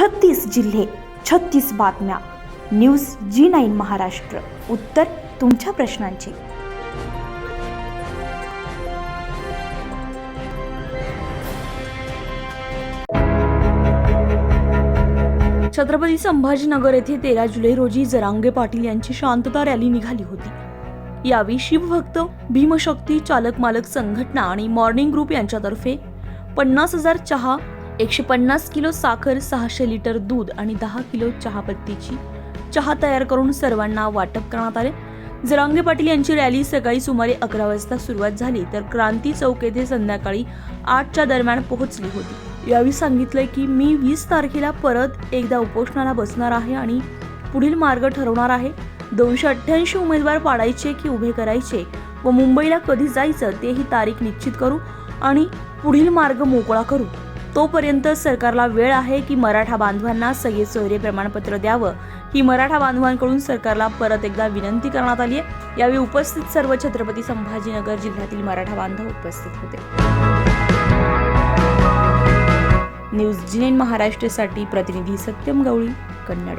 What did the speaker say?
छत्तीस जिल्हे छत्तीस बातम्या. News G nine Maharashtra. उत्तर तुमच्या प्रश्नांची. छत्रपती संभाजीनगर येथे तेरा जुलै रोजी जरांगे पाटील यांची शांतता रॅली निघाली होती. यावेळी शिवभक्त भीमशक्ती चालक मालक संघटना आणि मॉर्निंग ग्रुप यांच्यातर्फे पन्नास हजार चहा एकशे पन्नास किलो साखर सहाशे लिटर दूध आणि दहा किलो चहापत्तीची. चहा तयार करून सर्वांना वाटप करण्यात आले. जरांगे पाटील यांची रॅली सकाळी सुमारे अकरा वाजता सुरुवात झाली तर क्रांती चौक येथे संध्याकाळी आठच्या दरम्यान पोहोचली होती. यावेळी सांगितलंय की मी वीस तारखेला परत एकदा उपोषणाला बसणार आहे आणि पुढील मार्ग ठरवणार आहे. दोनशे अठ्ठ्याऐंशी उमेदवार पाडायचे की उभे करायचे व मुंबईला कधी जायचं ते ही तारीख निश्चित करू आणि पुढील मार्ग मोकळा करू. तोपर्यंत सरकारला वेळ आहे की मराठा बांधवांना सगळे सोयरे प्रमाणपत्र द्यावं. ही मराठा बांधवांकडून सरकारला परत एकदा विनंती करण्यात आली आहे. यावेळी उपस्थित सर्व छत्रपती संभाजीनगर जिल्ह्यातील मराठा बांधव उपस्थित होते. न्यूज जिनेन महाराष्ट्रसाठी महाराष्ट्रासाठी प्रतिनिधी सत्यम गवळी कन्नड.